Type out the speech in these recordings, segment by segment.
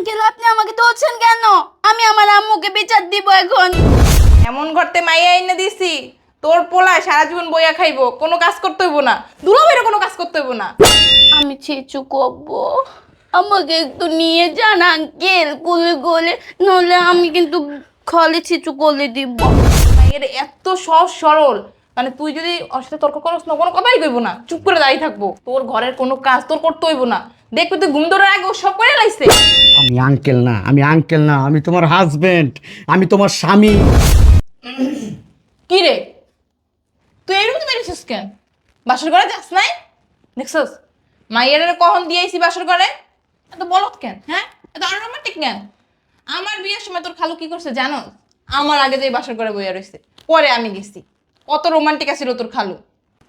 Uncle আপনি আমাকে ধরছেন কেন? আমি আমার আম্মুকে বিচার দিব এখন। এমন করতে মাইয়া এনে দিছি তোর পোলায় সারা জীবন বইয়া খাইবো কোনো কাজ করতে হইব না। দুলাভাইয়ের কোনো কাজ করতে হইব না। আমি ছিচু করব। আমাকে একটু নিয়ে যান আঙ্কেল কোলে কোলে নলে আমি কিন্তু খলে ছিচু করলে দিব। মাইয়ের এত সহজ সরল। মানে তুই যদি ওর সাথে তর্ক করস না কোনো কথাই কইব না। চুপ করে দাঁড়িয়ে থাকব। তোর ঘরের কোনো কাজ তোর করতে হইব না। দেখবি তুই ঘুম ধরার আগে ও সব করে লাইছে। আমি আঙ্কেল না আমি আঙ্কেল না আমি তোমার হাজবেন্ড আমি তোমার স্বামী। কি রে? তুই এরকম বেরিয়েছিস কেন? বাসর ঘরে যাস নাই? দেখছস? মাইয়ের কখন দিয়েছি বাসর ঘরে? এত বলত কেন হ্যাঁ? এত আনরোমান্টিক কেন? আমার বিয়ের সময় তোর খালু কি করছে জানো? আমার আগে যে বাসর ঘরে বইয়া রয়েছে পরে আমি গেছি। কত রোমান্টিক আছিল তোর খালু।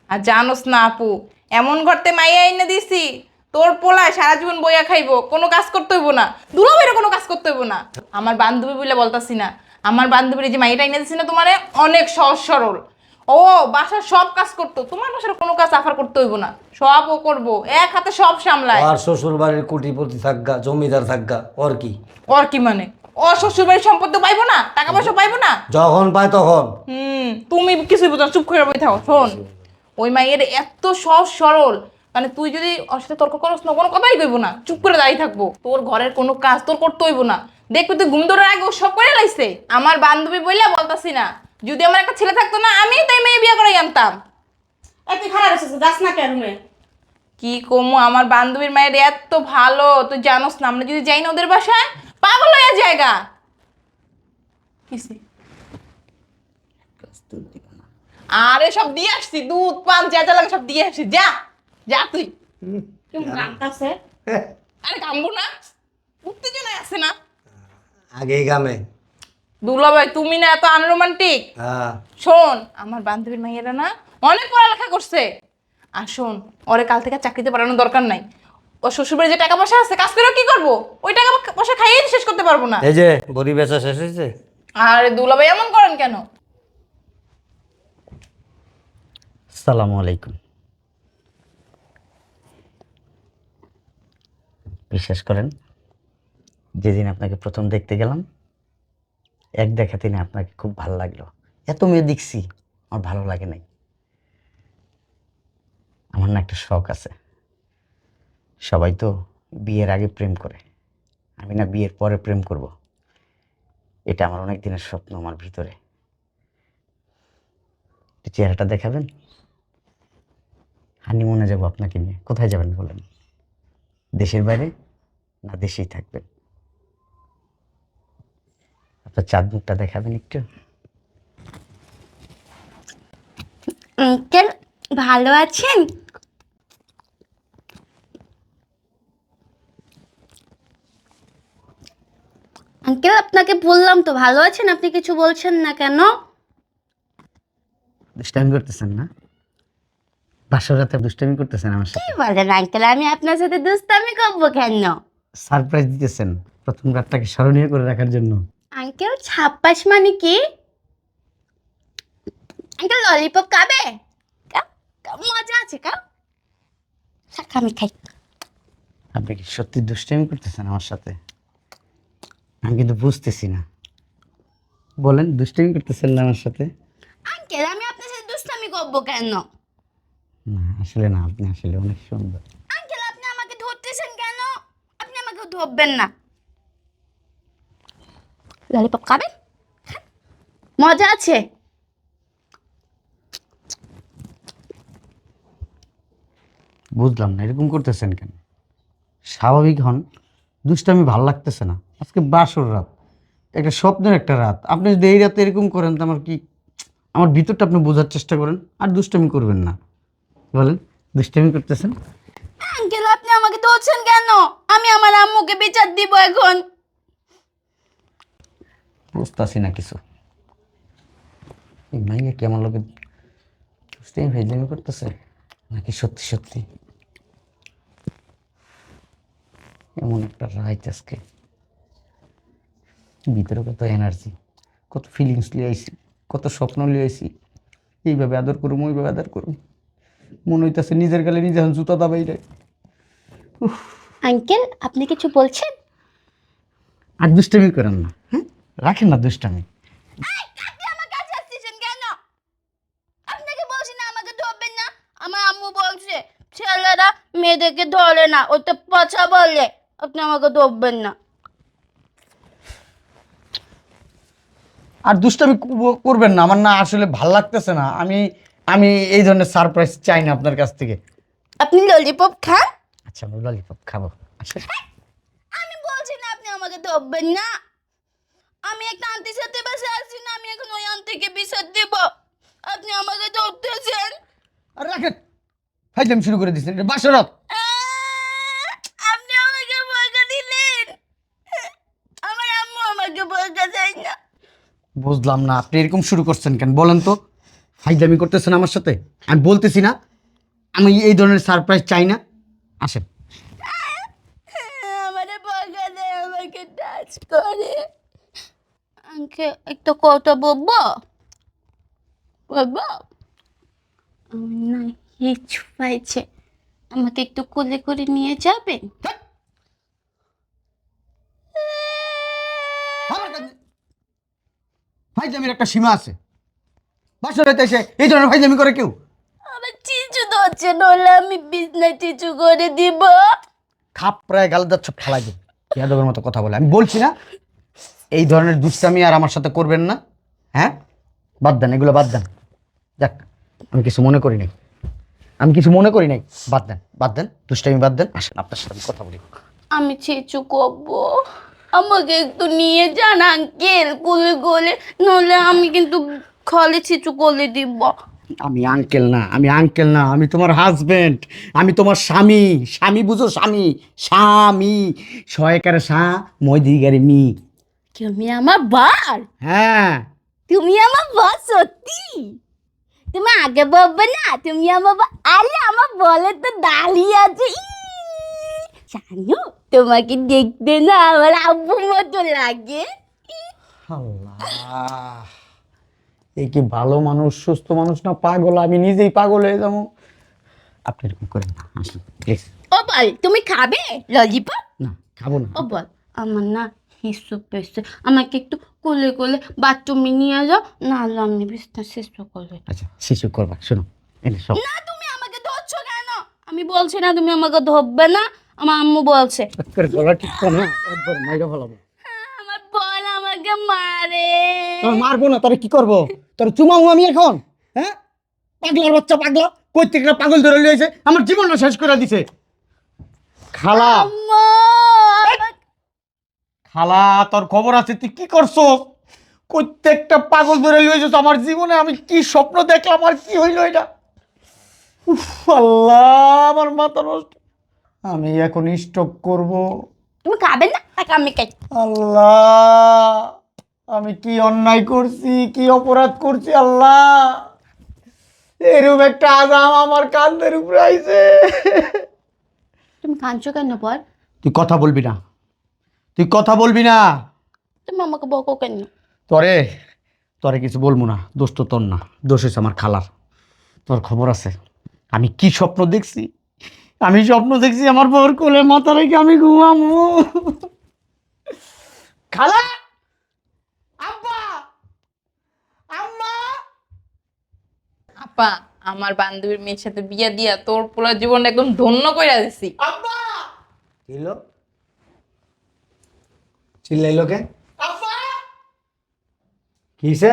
আর জানোস না আপু এমন ঘরতে মাইয়া এনে দিছি তোর পোলায় সারা জীবন বইয়া খাইবো কোনো কাজ করতে হইব না। দুলাভাইয়ের কোনো কাজ করতে হইব না। আমার বান্ধবী বলে বলতাছি না আমার বান্ধবীর যে মাইয়াটা এনে দিছি না তোমারে অনেক সহজ সরল। ও বাসার সব কাজ করতো তোমার বাসার কোনো কাজ আফার করতে হইব না। সব ও করব এক হাতে সব সামলায়। আর শ্বশুর বাড়ির কোটিপতি থাকগা জমিদার থাকগা ওর কি? ওর কি মানে? ও শ্বশুর বাড়ির সম্পত্তি পাইবো না? টাকা পয়সা পাইবো না? যখন পায় তখন। হুম তুমি কিছুই বুঝো না, চুপ করে বই থাকো শোন। ওই মাইয়ের এত সহজ সরল মানে তুই যদি ওর সাথে তর্ক করস না কোনো কথাই কইব না। চুপ করে দাঁড়িয়ে থাকব। তোর ঘরের কোনো কাজ তোর করতে হইব না। দেখবি তুই ঘুম ধরার আগে ও সব করে লাইছে। আমার বান্ধবী বইলা বলতাছি না যদি আমার একটা ছেলে থাকতো না আমি তাই মেয়ে বিয়ে করে আনতাম। এত খারাপ এসেছে যাস না কেন রুমে কি কমু আমার বান্ধবীর মায়ের এত ভালো তুই জানোস না আমরা যদি যাই না ওদের বাসায় পাগল হয়ে জায়গা আরে সব দিয়ে আসছি দুধ পান যা যা লাগে সব দিয়ে আসছি যা। যা তুই। তুমি আরে কামবো না উত্তেজনায় আছে না। আগেই গামে দুলা ভাই তুমি না এত আনরোমান্টিক হ্যাঁ। শোন আমার বান্ধবীর মাইয়েরা না অনেক পড়ালেখা করছে। আর শোন ওরে কাল থেকে চাকরিতে পাঠানোর দরকার নাই। ও শ্বশুরবাড়ি যে টাকা পয়সা আছে কাজ করে কি করব? ওই টাকা পয়সা খাইয়ে শেষ করতে পারব না। এই যে বড়ি বেচা শেষ হয়েছে আর দুলাভাই এমন করেন কেন? সালামু আলাইকুম। বিশ্বাস করেন, যেদিন আপনাকে প্রথম দেখতে গেলাম, এক দেখা দিনে আপনাকে খুব ভালো লাগল। এত মেয়ে দেখছি, আমার ভালো লাগে নাই। আমার না একটা শখ আছে। সবাই তো বিয়ের আগে প্রেম করে। আমি না বিয়ের পরে প্রেম করব। এটা আমার অনেক দিনের স্বপ্ন আমার ভিতরে। চেহারাটা দেখাবেন। হানিমুনে যাব আপনাকে নিয়ে। কোথায় যাবেন বলেন? দেশের বাইরে না দেশেই থাকবেন? আপনার চাঁদ মুখটা দেখাবেন একটু। আঙ্কেল ভালো আছেন? আঙ্কেল আপনাকে বললাম তো ভালো আছেন? আপনি কিছু বলছেন না কেন? দুষ্টামি করতেছেন না? বাসর রাতে দুষ্টামি করতেছেন আমার সাথে? কি বলেন আঙ্কেল আমি আপনার সাথে দুস্তামি করব কেন? সারপ্রাইজ দিতেছেন প্রথম রাতটাকে স্মরণীয় করে রাখার জন্য। আঙ্কেল ছাপ্পাস মানে কি? আঙ্কেল ললিপপ খাবে? খাও, খাও, মজা আছে থাক, আমি খাই। আপনি কি সত্যি দুষ্টামি করতেছেন আমার সাথে? আমি কিন্তু বুঝতেছি না। বলেন দুষ্টামি করতেছেন না আমার সাথে? আঙ্কেল আমি আপনার সাথে দুষ্টামি করব কেন? আসলে না আপনি আসলে অনেক সুন্দর। আঙ্কেল আপনি আমাকে ধরতেছেন কেন? আপনি আমাকে ধরবেন না। ললিপপ খাবেন। মজা আছে। বুঝলাম না এরকম করতেছেন কেন? স্বাভাবিক হন দুষ্টামি ভালো লাগতেছে না। আজকে বাসর রাত একটা স্বপ্নের একটা রাত। আপনি যদি এই রাতে এরকম করেন তো আমার কি আমার ভিতরটা আপনি বোঝার চেষ্টা করেন আর দুষ্টামি করবেন না। বলেন দুষ্টামি করতেছেন? আঙ্কেল আপনি আমাকে ধরছেন কেন? আমি আমার আম্মুকে বিচার দিব এখন। বুঝতেছি না কিছু। এই মাইয়া কি আমার লোকে দুষ্টামি ভেজলামি করতেছে? নাকি সত্যি সত্যি? এমন একটা রাইত আজকে। ভিতরে কত এনার্জি কত ফিলিংস লিয়ে আইছি কত স্বপ্ন লিয়ে আইছি। এইভাবে আদর করুম ওইভাবে আদর করুম। মনে হইতেছে নিজের গালে নিজে এখন জুতা দাবাই রে আঙ্কেল আপনি কিছু বলছেন? আর দুষ্টামি করেন না। হ্যাঁ রাখেন না দুষ্টামি। ছেলেরা মেয়েদেরকে ধরে না ওটা পচা বলে। আপনি আমাকে ধরবেন না। আর দুষ্টামি কর- করবেন না। আমার না আসলে ভালো লাগতেছে না। আমি আমি এই ধরনের সারপ্রাইজ চাই না আপনার কাছ থেকে। আপনি ললিপপ খান? আচ্ছা আমি ললিপপ খাব। আচ্ছা আমি বলছি না আপনি আমাকে ধরবেন না। আমি একটা আন্টির সাথে বসে আছি না আমি এখন ওই আন্টিকে বিচার দেব। আপনি আমাকে ধরতেছেন। আর রাখেন ফাইজলাম শুরু করে দিচ্ছেন এটা বাসরত। আপনি আমাকে বকা দিলেন। আমার আম্মু আমাকে বকা দেয় না। বুঝলাম না আপনি এরকম শুরু করছেন কেন? বলেন তো। ফাইজলামি করতেছেন আমার সাথে? আমি বলতেছি না। আমি এই ধরনের সারপ্রাইজ চাই না। আসেন। আমারে আমাকে টাচ করে। আঙ্কে একটা কথা বলব? বলব? আমি না হিচ পাইছে আমাকে একটু কোলে করে নিয়ে যাবেন? ফাইজলামির একটা সীমা আছে। বাসরাতে এসে এই ধরনের ফাইজলামি করে কেউ? আমার চিচু ধরছে নলে আমি বিছনা চিচু করে দিব। খাপ প্রায় গাল যাচ্ছ ফালাই দেব। ইয়াদবের মতো কথা বলে। আমি বলছি না এই ধরনের দুষ্টামি আর আমার সাথে করবেন না। হ্যাঁ? বাদ দেন এগুলো বাদ দেন। যাক আমি কিছু মনে করি নাই। আমি কিছু মনে করি নাই। বাদ দেন বাদ দেন দুষ্টামি বাদ দেন। আসেন আপনার সাথে আমি কথা বলি। আমি চিচু করব। আমাকে একটু নিয়ে যান আঙ্কেল। কোলে কোলে নলে আমি কিন্তু খলে চিচু করে দিব। আমি আঙ্কেল না আমি আঙ্কেল না আমি তোমার হাজবেন্ড আমি তোমার স্বামী স্বামী বুঝো স্বামী স্বামী। সয়কারে সা মই দিগারে মি। তুমি আমার বার হ্যাঁ। তুমি আমার বর সত্যি? তুমি আগে বলবে না তুমি আমার আরে আমার বলে তো দাঁড়িয়ে আছে। জানো তোমাকে দেখতে না আমার আব্বু মতো লাগে। আল্লাহ। এই কি ভালো মানুষ সুস্থ মানুষ না পাগল? আমি নিজেই পাগল হয়ে যাব। আপনি এরকম করেন না আসুন প্লিজ ও বল তুমি খাবে? ললিপপ? না খাব না। ও বল আমার না হিসু পেয়েছে আমাকে একটু কোলে কোলে বাথরুমে নিয়ে যাও নাহলে আমি বিছনা শেষ করে আচ্ছা শিশু করবা শোনো এনে সব। না তুমি আমাকে ধরছো কেন? আমি বলছি না তুমি আমাকে ধরবে না আমার আম্মু বলছে। করে গলা ঠিক না একবার মাইরা ফেলাবো। আমাকে মারে। তোর মারবো না তোর কি করব? তোর চুমাবো আমি এখন হ্যাঁ? পাগলার বাচ্চা পাগলা। কই থেকে একটা পাগল ধরে লিয়েছে আমার জীবনটা শেষ করে দিছে। খালা। আম্মা। খালা তোর খবর আছে তুই কি করছ? প্রত্যেকটা পাগল ধরে লিয়েছে আমার জীবনে আমি কি স্বপ্ন দেখলাম আর কি হইল এটা? উফ, আল্লাহ আমার মাথা নষ্ট। আমি এখন স্টক করব। তুমি খাবে না? তাকে আমি খাই। আল্লাহ আমি কি অন্যায় করছি কি অপরাধ করছি আল্লাহ? এরকম একটা আজাম আমার কান্দের উপরে আইছে। তুমি কাঁদছো কেন পর তুই কথা বলবি না। তুই কথা বলবি না। তুমি আমাকে বকো কেন? তরে তরে কিছু বলব না। দোষ তো তোর না। দোষ হয়েছে আমার খালার। তোর খবর আছে। আমি কি স্বপ্ন দেখছি? আমি স্বপ্ন দেখছি আমার বউর কোলে মাথা রেখে আমি ঘুমামু খালা! আব্বা! আম্মা! আপা আমার বান্ধবীর মেয়ের সাথে বিয়া দিয়া তোর পুরো জীবনটা একদম ধন্য কইরা দিছি। আব্বা! ছিল চিল্লাইলো কে? আব্বা! কিসে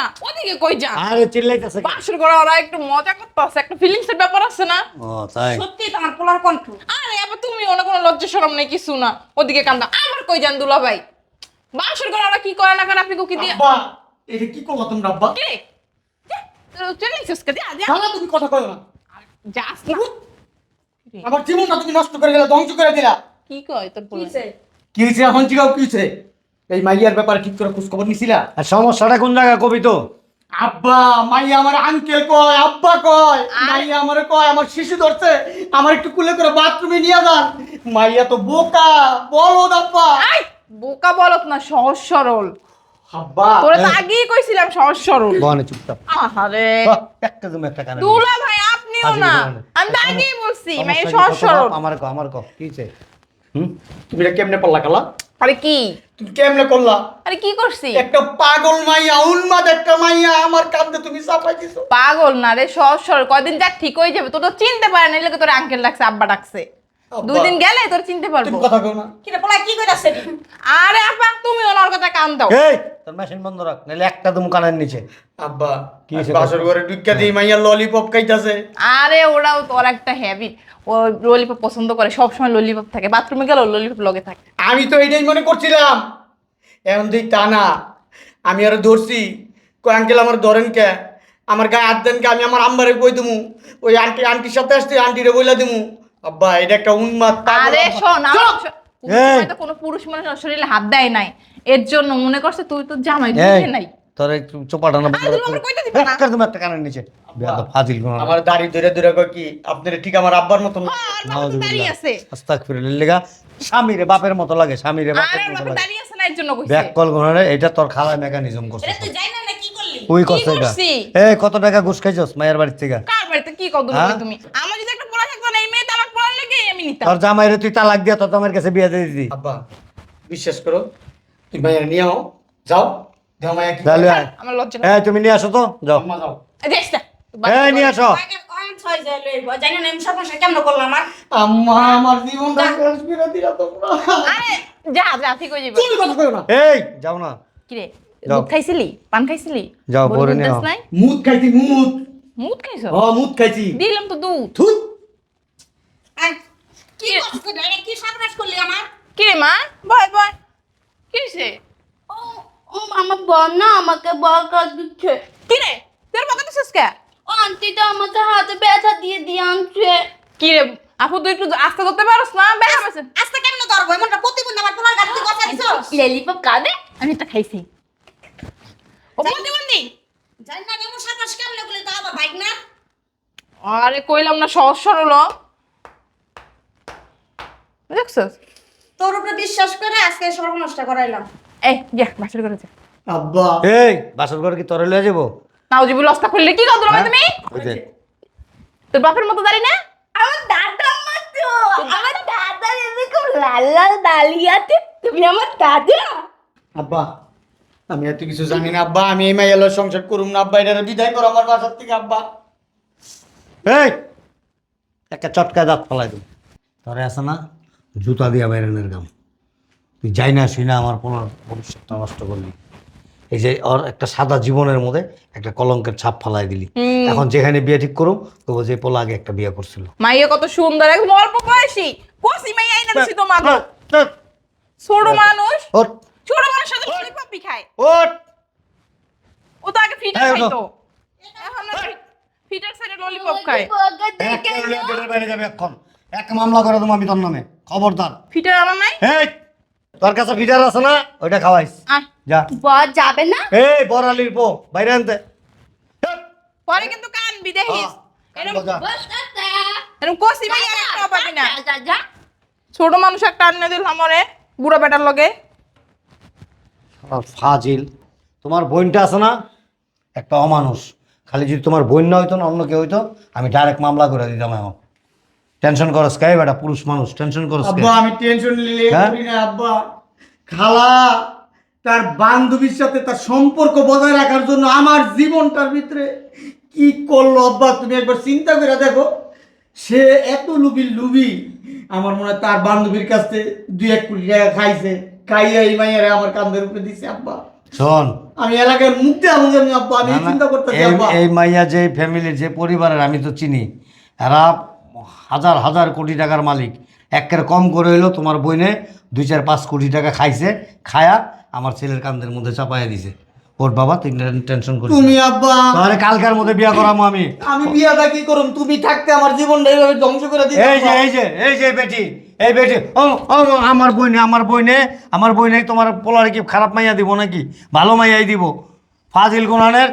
না ওদিকে কই যান? আরে চিল্লাইতেছে? বাসর করে ওরা একটু মজা করতেছে একটা ফিলিংস এর ব্যাপার আছে না? ও তাই। সত্যি তোমার পোলার কণ্ঠ। আরে আবার তুমি অনেক কোনো লজ্জা শরম নেই কিছু না। ওদিকে কান্দা আবার কই যান দুলা ভাই বাসর করে ওরা কি করে না করে আপনি কি দিয়ে আব্বা এটা কি করলা তোমরা আব্বা? কে? চলে এসেছিস কে? যা খালা তুমি কথা কয় না। যাস না। আমার জীবনটা তুমি নষ্ট করে দিলা ধ্বংস করে দিলা। কি কয় তোর কিসে কি হয়েছে এখন জিগাও কি হয়েছে এই মাইয়ার ব্যাপারে ঠিক করে খোঁজ খবর নিছিলা? আর সমস্যাটা কোন জায়গায় কবি তো? আব্বা মাইয়া আমার আঙ্কেল কয় আব্বা কয়। মাইয়া আমার কয় আমার শিশু ধরছে আমার একটু কুলে করে বাথরুমে নিয়ে যান। মাইয়া তো বোকা বলদ আব্বা। বোকা বলত না সহজ সরল। আব্বা। তোরা তো আগেই কইছিলাম সহজ সরল। বনে চুপচাপ আহারে। একটা একটা কানে দুলা ভাই আপনিও না। আমি তো আগেই বলছি কি? সহজ সরল। আমার কো আমার কো কিছে হুম? তুমি কেমনে পারলা কালা? আরে কি? তুমি কেমনে করলা? আরে কি করছি? একটা পাগল মাইয়া উন্মাদ একটা মাইয়া আমার কান্দে তুমি চাপাই দিছো। পাগল না রে সহজ সরল। কদিন যাক ঠিক হয়ে যাবে। তোর তো চিনতে পারে না এলে তোর আঙ্কেল ডাকছে আব্বা ডাকছে। দুই দিন গেলে তোর চিনতে পারব। কথা কও না। কি রে পোলা কি কইতাছে? আরে আপা তুমি ওনার কথা কান দাও। এই! তোর মেশিন বন্ধ রাখ নাহলে একটা তুমি কানের নিচে। আব্বা কি? বাসর ঘরে ঢুকা দিই মাইয়া ললিপপ খাইতাছে। আরে ওরাও তোর একটা হ্যাবিট ও ললিপপ পছন্দ করে সবসময় ললিপপ থাকে। বাথরুমে গেল ললিপপ লগে থাকে। আমি তো এটাই মনে করছিলাম। এখন দিই তা না। আমি আরও ধরছি। কই আঙ্কেল আমার ধরেন কে? আমার গায়ে হাত দেন কে? আমি আমার আম্বারে কই দিমু? ওই আন্টি আন্টির সাথে আসতে আন্টিরে বইলা দিমু। আব্বা এটা একটা উন্মাদ আরে শোন আমার এই! কোনো পুরুষ মানুষের শরীরে হাত দেয় নাই। এর জন্য মনে করছে তুই তো জামাই বুঝে নাই। তোর একটু চোপাটা না আরে তুমি আমার কইতে দিবে না। একটা তুমি একটা কানের নিচে। বেয়াদব ফাজিল আমার দাড়ি ধরে ধরে কয় কি আপনার ঠিক আমার আব্বার মতন আর বাবা তো দাঁড়িয়ে আছে। আস্তাগফিরুল্লাহ লেগা। স্বামীরে বাপের মতো লাগে স্বামীরে আর বাপের মতো বাবা লাগে। দাঁড়িয়ে আছে না এর জন্য কইছে। ব্যাক কল ঘরে এটা তোর খালা মেকানিজম করছে। এটা তুই যাই না না কি করলি? ওই কি করছে এটা। করছি? এই কত টাকা ঘুষ খাইছস মায়ের বাড়ি থেকে? কার বাড়িতে কি কত হ্যাঁ? তুমি আমার যদি একটা পড়া থাকতো না এই মেয়ে তালাক পড়ার লেগে আমি নিতাম তোর জামাইরে তুই তালাক দিয়া তোর তোমার কাছে বিয়ে দিয়ে দিতি। আব্বা বিশ্বাস করো তুই মাইয়া নিয়ে আও যাও দেও মাইয়া কি তাহলে আয়। আমার লজ্জা এই তুমি নিয়ে আসো তো যাও। আম্মা যাও। দেখ না এই নিয়ে আসো। আগে কয়েন ছয় যায় লইব জানি না আমি সর্বনাশ কেমন করলাম আমার আম্মা আমার জীবনটা শেষ করে দিলা তোমরা। আরে যা যা ঠিক হয়ে যাবে। তুমি কথা কইও না। এই যাও না। কি রে যাও। দুধ খাইছিলি? পান খাইছিলি? যাও, বড় বড় দুধ নিয়ে দাস আও। নাই? মুদ খাইছি মুদ। মুদ খাইছো? মুদ খাইছি। দিলাম তো দুধ। থুত আই, কি? কি? সর্বনাশ করলি আমার? কি রে মা? বয় বয়। কি হইছে ও ও, আমার বোন না আমাকে বকা দিচ্ছে। কি রে? তোর বকা দিছিস কে? ও আন্টিটা আমাকে হাতে ব্যথা দিয়ে দিয়ে আনছে। কি রে আপু তুই একটু আস্তে করতে পারোস না? বেড়া আছে আজকে কেমন ধরবো? এমনটা প্রতিবন্ধ আমার পোলার গাড়ি তুই কথা দিছস লেলিপপ খাবে আমি এটা খাইছি। ও প্রতিবন্ধী? জানি না এমন সর্বনাশ কেমন তো আবার বাইক না? আরে কইলাম না সহজ সরল দেখছস তোর উপরে বিশ্বাস করে আজকে সর্বনাশটা করাইলাম। এই যা বাসর করে যা। আব্বা। এই বাসর ঘর কি তোরে লয়ে যাব? নাউজিবুল অস্তা করলে কি কথা হ্যাঁ? তুমি? তোর বাপের মতো দাঁড়ি না? আমার দাদা মতো আমার দাদা এরকম লাল লাল দালি আছে তুমি আমার দাদা? আব্বা আমি এত কিছু জানি না আব্বা। আমি এই মাইয়া লয় সংসার করুম না আব্বা। এটা বিদায় করো আমার বাসার থেকে আব্বা। এই একটা চটকা দাঁত ফলাই দিই তোরে আছে না? জুতা দিয়া বাইরানের গাম তুই যাই না শুই না আমার কোনো ভবিষ্যৎটা নষ্ট করলি এই যে ওর একটা সাদা জীবনের মধ্যে একটা কলঙ্কের ছাপ ফালাই দিলি। এখন যেখানে বিয়ে ঠিক করুম তো যে পোলা আগে একটা বিয়ে করছিল। মাইয়া কত সুন্দর একদম অল্প বয়সী। কসি মাইয়া আইনা দিছি তোমার ছোট মানুষ। ওট ছোট মানুষ সাথে ললিপপি খায়। ওট ও তো আগে ফিটার এই ওঠো। খাইতো এখন ফিটার সাইডে ললিপপ খায়। দেখে একটা বাইরে যাবে এখন। এক মামলা করে দেবো আমি তোর নামে। খবরদার। ফিটার আনা নাই? এই তোর কাছে ফিটার আছে না? ওইটা খাওয়াইস। আয় যা। বর যাবে না? এই বড়ালির পো বাইরে আনতে। পরে কিন্তু কানবি দেখিস। হ্যাঁ, এরকম যা। বস দাদা এরকম কসি মাইয়া একটা পাবি না। যা যা ছোট মানুষ একটা আনে দিল আমারে বুড়া বেটার লগে। আর ফাজিল। তোমার বোনটা আছে না? একটা অমানুষ। খালি যদি তোমার বোন না হইতো না অন্য কেউ হইতো আমি ডাইরেক্ট মামলা করে দিতাম এখন। টেনশন করস কে বেটা? পুরুষ মানুষ টেনশন করস আব্বা আমি টেনশন নিলে হ্যাঁ? করি না আব্বা। খালা তার বান্ধবীর সাথে তার সম্পর্ক বজায় রাখার জন্য আমার জীবনটার ভিতরে কি করল আব্বা? তুমি একবার চিন্তা করে দেখো। সে এত লুবি লুবি আমার মনে হয় তার বান্ধবীর কাছ থেকে দুই এক কোটি টাকা খাইছে খাইয়া এই মাইয়ারে আমার কান্দের উপরে দিছে আব্বা। শোন। আমি এলাকায় মুক্তি আমি আব্বা। আমি চিন্তা আব্বা। এই মাইয়া যে ফ্যামিলির যে পরিবারের আমি তো চিনি। এরা হাজার হাজার কোটি টাকার মালিক। একের কম করে হইল তোমার বইনে দুই চার পাঁচ কোটি টাকা খাইছে খায়া আমার ছেলের কান্দের মধ্যে চাপাইয়া দিছে। ওর বাবা তুই টেনশন করিস তুমি। আব্বা তাহলে কালকার মধ্যে বিয়া করামো আমি। আমি বিয়াটা কি করুম? তুমি থাকতে আমার জীবনটা এইভাবে ধ্বংস করে দিতে এই যে এই যে এই যে বেটি এই বেটি ও ও আমার বইনে আমার বইনে আমার বইনে তোমার পোলারে কি খারাপ মাইয়া দিব নাকি? ভালো মাইয়াই দিব। ফাজিল গুনানের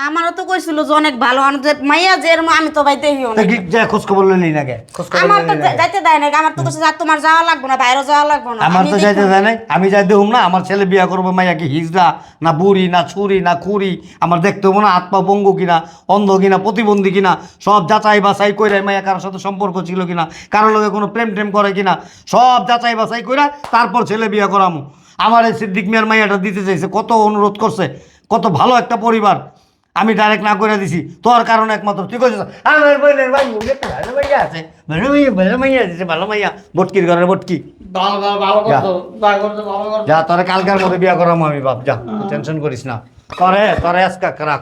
আমারও তো কইছিল যে অনেক ভালো আমি যে মাইয়া যে এরম আমি তো ভাই দেখিও তা না কি যা খোঁজ খবর লইলি না কে খোঁজ খবর আমার তো লইলি না কে? যাইতে দেয় না আমার তো কইছে যে তোমার যাওয়া লাগবে না বাইরে যাওয়া লাগবে না আমার আমি তো দেখব। যাইতে দেয় নাই আমি যাই দেখুম না আমার ছেলে বিয়া করব মাইয়া কি হিজড়া না বুড়ি না ছুরি না খুরি আমার দেখতে হব না আত্মা পঙ্গু কিনা অন্ধ কিনা প্রতিবন্ধী কিনা সব যাচাই বাছাই কইরা মাইয়া কারোর সাথে সম্পর্ক ছিল কিনা কারোর লগে কোনো প্রেম টেম করে কিনা সব যাচাই বাছাই কইরা তারপর ছেলে বিয়া করামু আমার এই সিদ্দিক মিয়ার মাইয়াটা দিতে চাইছে কত অনুরোধ করছে কত ভালো একটা পরিবার আমি ডাইরেক্ট না করে দিছি। তোর কারণ একমাত্র। ঠিক কইছিস আমার বোনের ভাই মুখে তো ভালো মাইয়া আছে ভালো মাইয়া ভালো মাইয়া আছে ভালো মাইয়া। বটকির ঘরের বটকি। যা। তোরে কালকার মধ্যে বিয়া করাম আমি বাপ যা টেনশন করিস না। করে তোরে আজকা খারাপ